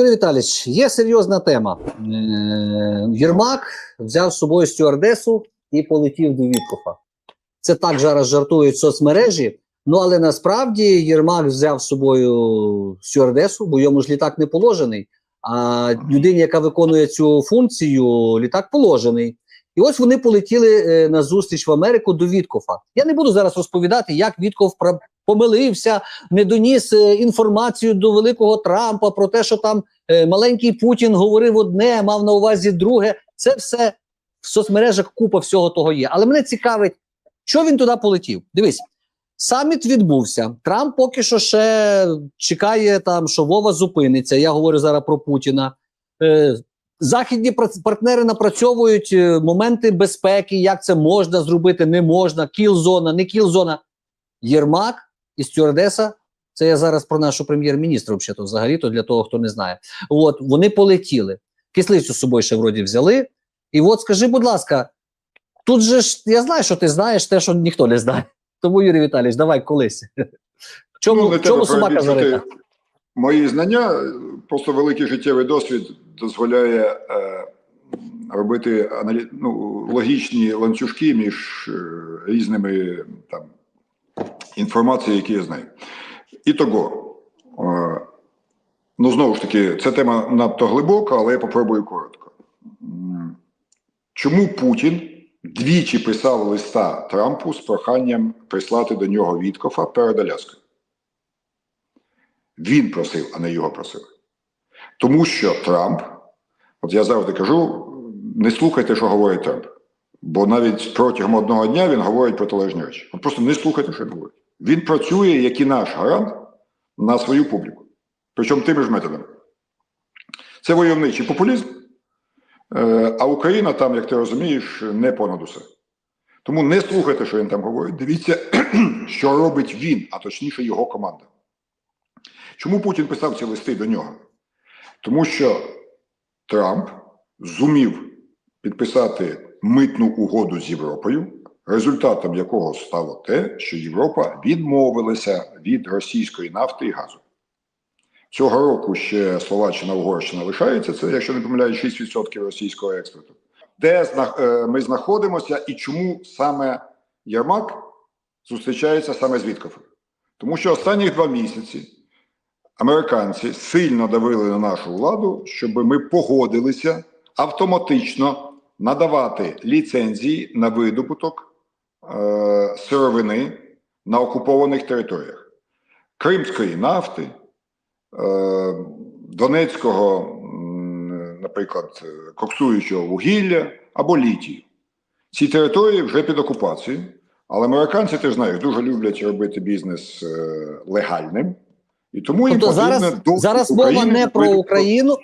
Юрій Віталійович, є серйозна тема. Е, Єрмак взяв з собою стюардесу і полетів до Віткофа. Це так зараз жартують соцмережі. Ну але насправді Єрмак взяв з собою стюардесу, бо йому ж літак не положений. А людині, яка виконує цю функцію, літак положений. І ось вони полетіли е, на зустріч в Америку до Віткофа. Я не буду зараз розповідати, як Вітков помилився, не доніс е, інформацію до великого Трампа про те, що там е, маленький Путін говорив одне, мав на увазі друге. Це все в соцмережах купа всього того є. Але мене цікавить, що він туди полетів. Дивись, саміт відбувся. Трамп поки що ще чекає там, що Вова зупиниться. Я говорю зараз про Путіна. Е, Західні партнери напрацьовують е, моменти безпеки, як це можна зробити, не можна, кіл-зона, не кіл-зона. Єрмак і стюардеса, це я зараз про нашу прем'єр-міністра, взагалі, взагалі то для того, хто не знає. От вони полетіли. Кислицю з собою ще вроді взяли. І от скажи, будь ласка, тут же ж я знаю, що ти знаєш те, що ніхто не знає. Тому, Юрій Віталійович, давай колись. Чому, Ну, чому собака зарита? Мої знання, просто великий життєвий досвід дозволяє е, робити аналі... ну, логічні ланцюжки між е, різними там інформацією, які я знаю. І того, е, ну знову ж таки, ця тема надто глибока, але я попробую коротко. Чому Путін двічі писав листа Трампу з проханням прислати до нього Віткофа перед Аляскою? Він просив, а не його просили. Тому що Трамп, от я завжди кажу, не слухайте, що говорить Трамп. Бо навіть протягом одного дня він говорить протилежні речі. От просто не слухайте, що він говорить. Він працює, як і наш гарант, на свою публіку. Причому тими ж методами. Це войовничий популізм, е, а Україна там, як ти розумієш, не понад усе. Тому не слухайте, що він там говорить. Дивіться, що робить він, а точніше його команда. Чому Путін писав ці листи до нього? Тому що Трамп зумів підписати митну угоду з Європою, результатом якого стало те, що Європа відмовилася від російської нафти і газу. Цього року ще Словаччина Угорщина лишається, це, якщо не помиляюсь, 6% російського експорту. Де е, ми знаходимося і чому саме Єрмак зустрічається саме з Віткофом? Тому що останні два місяці американці сильно давили на нашу владу, щоб ми погодилися автоматично надавати ліцензії на видобуток е, сировини на окупованих територіях Кримської нафти, е, Донецького, наприклад, коксуючого вугілля або літію. Ці території вже під окупацією, але американці, ти ж знаєш, дуже люблять робити бізнес е, легальним. І тому Тобто потрібно зараз, зараз мова України не про. Україну,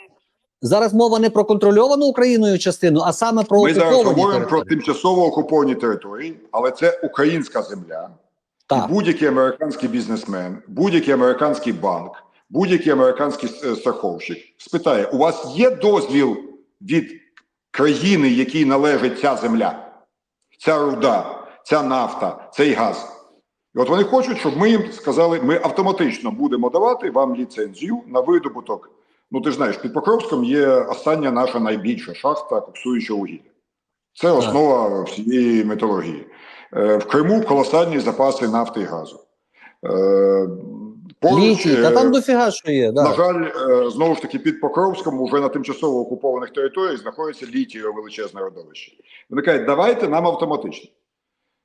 зараз мова не про контрольовану Україною частину, а саме про Ми зараз говоримо про тимчасово окуповані території, але це українська земля. Так. І будь-який американський бізнесмен, будь-який американський банк, будь-який американський е, страховщик спитає: у вас є дозвіл від країни, якій належить ця земля, ця руда, ця нафта, цей газ? І от вони хочуть, щоб ми їм сказали, ми автоматично будемо давати вам ліцензію на видобуток. Ну, ти ж знаєш, під Покровськом є остання наша найбільша шахта коксуючого вугілля. Це основа всієї металургії. Е, В Криму колосальні запаси нафти і газу. Е, Поруч, Літій, та там дофіга що є. Да. на жаль, е, знову ж таки, під Покровськом, вже на тимчасово окупованих територіях, знаходиться літієве величезне родовище. Вони кажуть, давайте нам автоматично.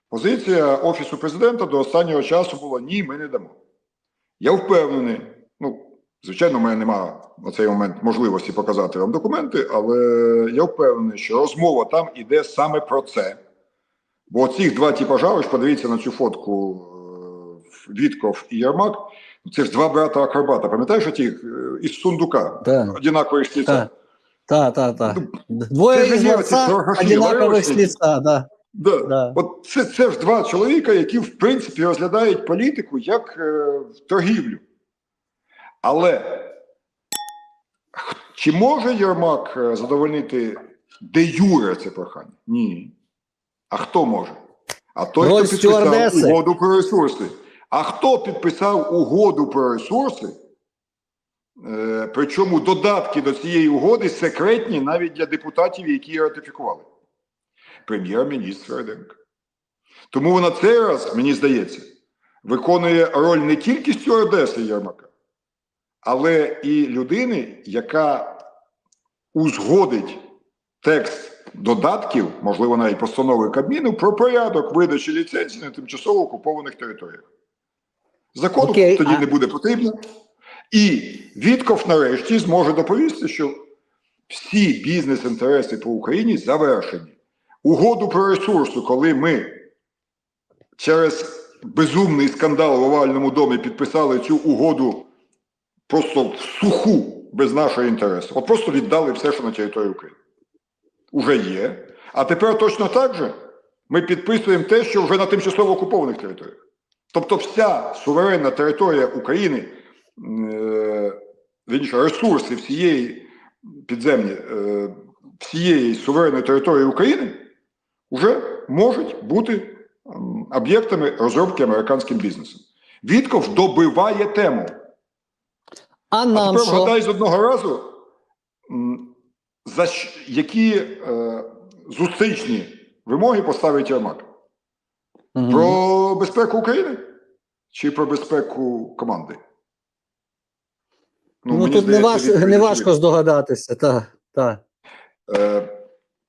Позиція Офісу президента до останнього часу була: ні, ми не дамо. Я впевнений, звичайно, в мене немає на цей момент можливості показати вам документи, але я впевнений, що розмова там іде саме про це. Бо цих два типажа, ви подивіться на цю фотку е, Вітков і Ярмак, це ж два брата акробата. Пам'ятаєш ті е, із сундука, Так. однакових з? Так, так, так. Ну, Двоє ж із одинакових з да. Да. Да. От це, це ж два чоловіка, які в принципі розглядають політику як е, торгівлю. Але чи може Єрмак е, задовольнити де Юре це прохання? Ні. А хто може? А той, Роль хто підписав стюардеси. угоду про ресурси. А хто підписав угоду про ресурси? Е, причому додатки до цієї угоди секретні навіть для депутатів, які її ратифікували. Прем'єр-міністр Раденко. Тому вона цей раз, мені здається, виконує роль не тільки стюардеси Єрмака, але і людини, яка узгодить текст додатків, можливо, навіть постанови Кабміну, про порядок видачі ліцензій на тимчасово окупованих територіях. Закону Окей, тоді а- не буде потрібно. І Вітков нарешті зможе доповісти, що всі бізнес-інтереси по Україні завершені. Угоду про ресурсу, коли ми через безумний скандал в овальному домі підписали цю угоду просто в суху, без нашого інтересу. От просто віддали все, що на території України. Уже є. А тепер точно так же ми підписуємо те, що вже на тимчасово окупованих територіях. Тобто вся суверенна територія України, вірніше, ресурси всієї підземні, е, всієї суверенної території України вже можуть бути об'єктами розробки американським бізнесом. Вітков добиває тему. А А нам тепер що? вгадай з одного разу, за які е, зустрічні вимоги поставить Єрмак? Мгм. Про безпеку України чи про безпеку команди? Ну, мені тут не, здається, важ, відповідь не важко здогадатися. Та, та. Е,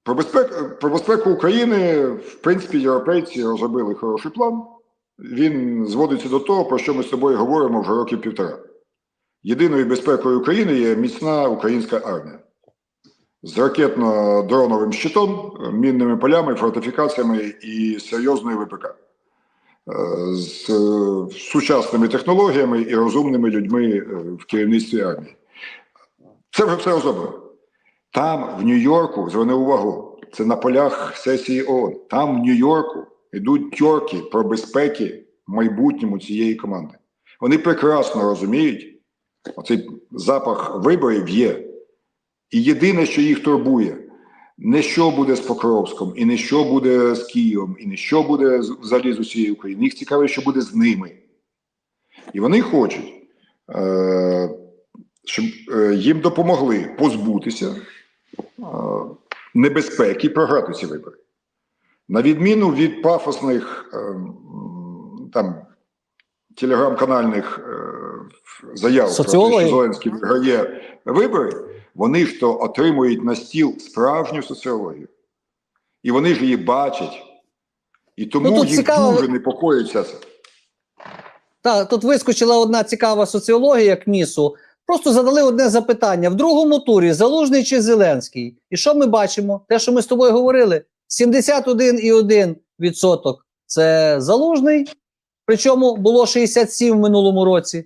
Про безпеку, про безпеку України, в принципі, європейці розробили хороший план. Він зводиться до того, про що ми з тобою говоримо вже років півтора. Єдиною безпекою України є міцна українська армія з ракетно-дроновим щитом, мінними полями, фортифікаціями і серйозною ВПК. Е, З е, сучасними технологіями і розумними людьми е, в керівництві армії. Це вже все розроблено. Там, в Нью-Йорку, зверни увагу, це на полях сесії ООН. Там, в Нью-Йорку, йдуть тьорки про безпеки в майбутньому цієї команди. Вони прекрасно розуміють, оцей запах виборів є. І єдине, що їх турбує, не що буде з Покровськом, і не що буде з Києвом, і не що буде взагалі з усією Україною. Їх цікавить, що буде з ними. І вони хочуть, е, щоб е, їм допомогли позбутися е, небезпеки програти ці вибори. На відміну від пафосних е, там телеграм-канальних заяв про те, що Зеленський виграє вибори, вони ж то отримують на стіл справжню соціологію. І вони ж її бачать. І тому Ну, їх цікаво- дуже непокоїться це. Та, тут вискочила одна цікава соціологія КМІСу. Просто задали одне запитання: в другому турі Залужний чи Зеленський? І що ми бачимо? Те, що ми з тобою говорили: 71,1% це Залужний, причому було 67 в минулому році.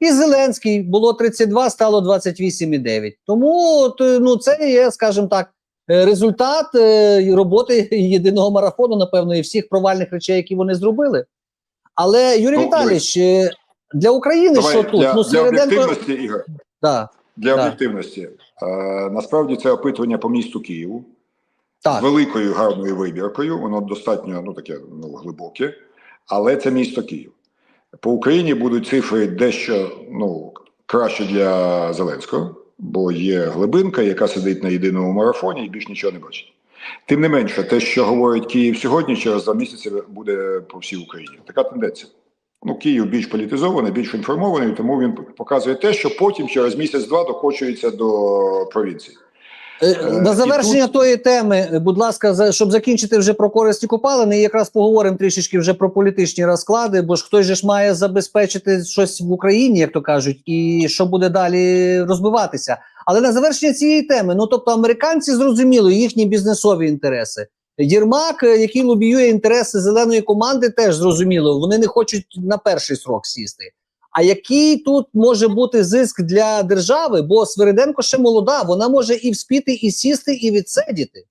І Зеленський було 32, стало 28,9. Тому е, ну, це є, скажімо так, е, результат е, роботи єдиного марафону, напевно, і всіх провальних речей, які вони зробили. Але Юрій Ну, Віталійович, для України Давай що тут? для, ну, для об'єктивності, Ігор, Да, для Так. об'єктивності. Е, насправді це опитування по місту Києву з великою гарною вибіркою. Воно достатньо ну, таке ну, глибоке, але це місто Київ. По Україні будуть цифри дещо ну, краще для Зеленського, бо є глибинка, яка сидить на єдиному марафоні і більш нічого не бачить. Тим не менше, те, що говорить Київ сьогодні, через два місяці буде по всій Україні. Така тенденція. Ну, Київ більш політизований, більш інформований, тому він показує те, що потім через місяць-два докочується до провінції. Е, Е, На завершення тут- тої теми, е, будь ласка, за- щоб закінчити вже про корисні копалини, якраз поговоримо трішечки вже про політичні розклади, бо ж хтось же ж має забезпечити щось в Україні, як то кажуть, і що буде далі розбиватися. Але на завершення цієї теми, ну тобто, американці зрозуміли їхні бізнесові інтереси. Єрмак, який лобіює інтереси зеленої команди, теж зрозуміло. Вони не хочуть на перший срок сісти. А який тут може бути зиск для держави? Бо Свириденко ще молода, вона може і вспіти, і сісти, і відсидіти.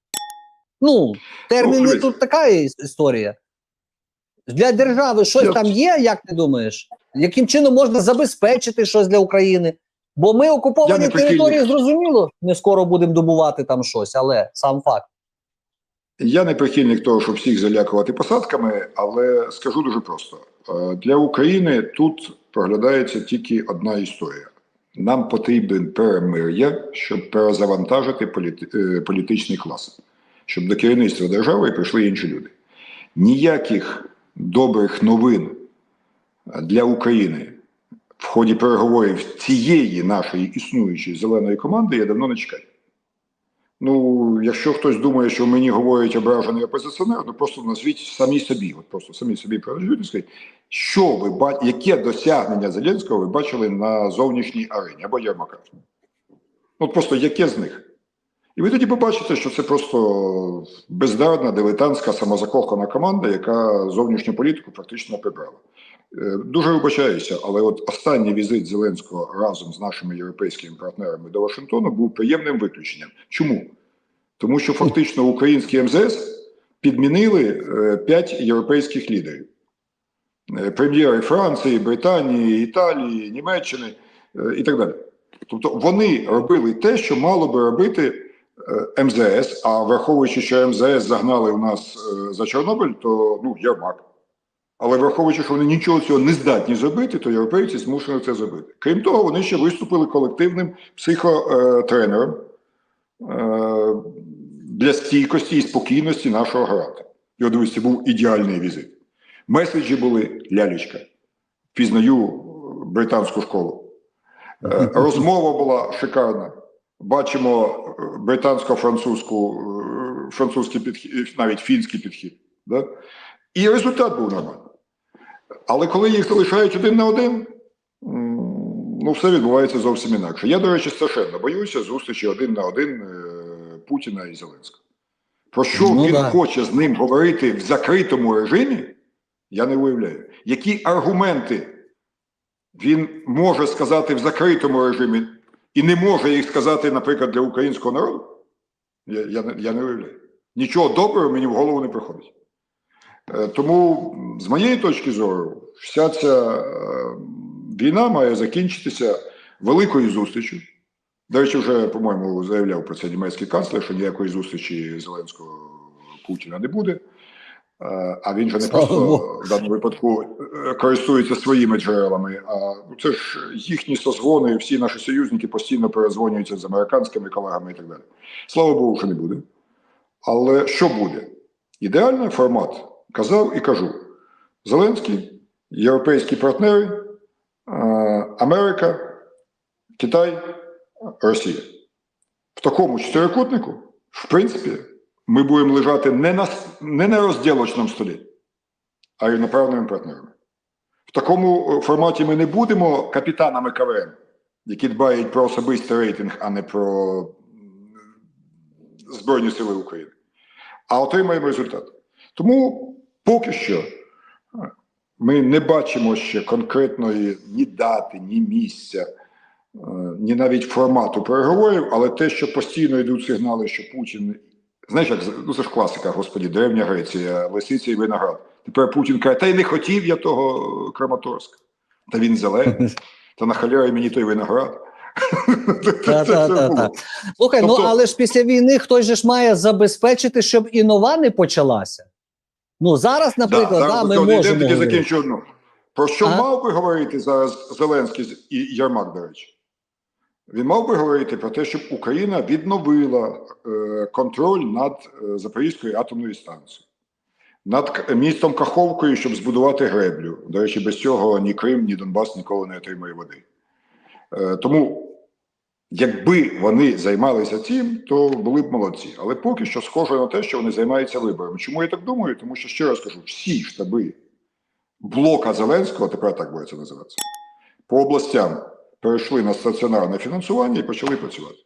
Ну, терміни Ну, тут така історія. Для держави щось Я- там є, як ти думаєш? Яким чином можна забезпечити щось для України? Бо ми окуповані території, зрозуміло, не скоро будемо добувати там щось, але сам факт. Я не прихильник того, щоб всіх залякувати посадками, але скажу дуже просто: Е, для України тут проглядається тільки одна історія. Нам потрібен перемир'я, щоб перезавантажити політи- е, політичний клас, щоб до керівництва держави прийшли інші люди. Ніяких добрих новин для України в ході переговорів цієї нашої існуючої зеленої команди я давно не чекаю. Ну, якщо хтось думає, що мені говорять ображений опозиціонер, ну просто назвіть самі собі, от просто самі собі скажіть, що ви ба- яке досягнення Зеленського ви бачили на зовнішній арені або Єрмака? От просто яке з них? І ви тоді побачите, що це просто бездарна, дилетантська, самозакохана команда, яка зовнішню політику практично прибрала. Е, Дуже вибачаюся, але от останній візит Зеленського разом з нашими європейськими партнерами до Вашингтону був приємним виключенням. Чому? Тому що фактично український МЗС підмінили е, п'ять європейських лідерів: Е, прем'єри Франції, Британії, Італії, Німеччини і так далі. Тобто вони робили те, що мало би робити МЗС. А враховуючи, що МЗС загнали у нас за Чорнобиль, то ну Єрмак. Але враховуючи, що вони нічого цього не здатні зробити, то європейці змушені це зробити. Крім того, вони ще виступили колективним психотренером е, для стійкості і спокійності нашого гранта. І дивись, це був ідеальний візит. Меседжі були лялечка. Пізнаю британську школу. Е, Розмова була шикарна. Бачимо е, британсько-французьку, французький підхід, навіть фінський підхід. Да? І результат був нормальний. Але коли їх залишають один на один, ну все відбувається зовсім інакше. Я, до речі, страшенно боюся зустрічі один на один е, Путіна і Зеленського. Про що Ну, він да. хоче з ним говорити в закритому режимі, я не уявляю. Які аргументи він може сказати в закритому режимі і не може їх сказати, наприклад, для українського народу? Я, я, я не уявляю. Нічого доброго мені в голову не приходить. Е, Тому, з моєї точки зору, вся ця е, війна має закінчитися великою зустрічю. До речі, вже, по-моєму, заявляв про це німецький канцлер, що ніякої зустрічі Зеленського Путіна не буде. Е, А він же не просто в даному випадку користується своїми джерелами, а це ж їхні созвони, всі наші союзники постійно перезвонюються з американськими колегами і так далі. Слава Богу, що не буде. Але що буде? Ідеальний формат казав і кажу: Зеленський, європейські партнери, е, Америка, Китай, Росія. В такому чотирикутнику, в принципі, ми будемо лежати не на, не на розділочному столі, а рівноправними партнерами. В такому е, форматі ми не будемо капітанами КВН, які дбають про особистий рейтинг, а не про Збройні Сили України. А отримаємо результат. Тому поки що ми не бачимо ще конкретної ні дати, ні місця, е, ні навіть формату переговорів, але те, що постійно йдуть сигнали, що Путін. Знаєш, як ну це ж класика, господі, древня Греція, лисиця і виноград. Тепер Путін каже, та й не хотів я того Краматорська. Та він зелений, та нахаляє мені той виноград. Слухай, Тобто- ну але ж після війни хтось же ж має забезпечити, щоб і нова не почалася. Ну зараз, наприклад, Да, да, ми можемо. тоді закінчу одну. Про що Ага. мав би говорити зараз Зеленський і Ярмак, до речі? Він мав би говорити про те, щоб Україна відновила е, контроль над е, Запорізькою атомною станцією, над містом Каховкою, щоб збудувати греблю. До речі, без цього ні Крим, ні Донбас ніколи не отримає води. Е, тому, якби вони займалися цим, то були б молодці. Але поки що схоже на те, що вони займаються виборами. Чому я так думаю? Тому що ще раз кажу, всі штаби блока Зеленського, тепер так буде це називатися, по областям перейшли на стаціонарне фінансування і почали працювати.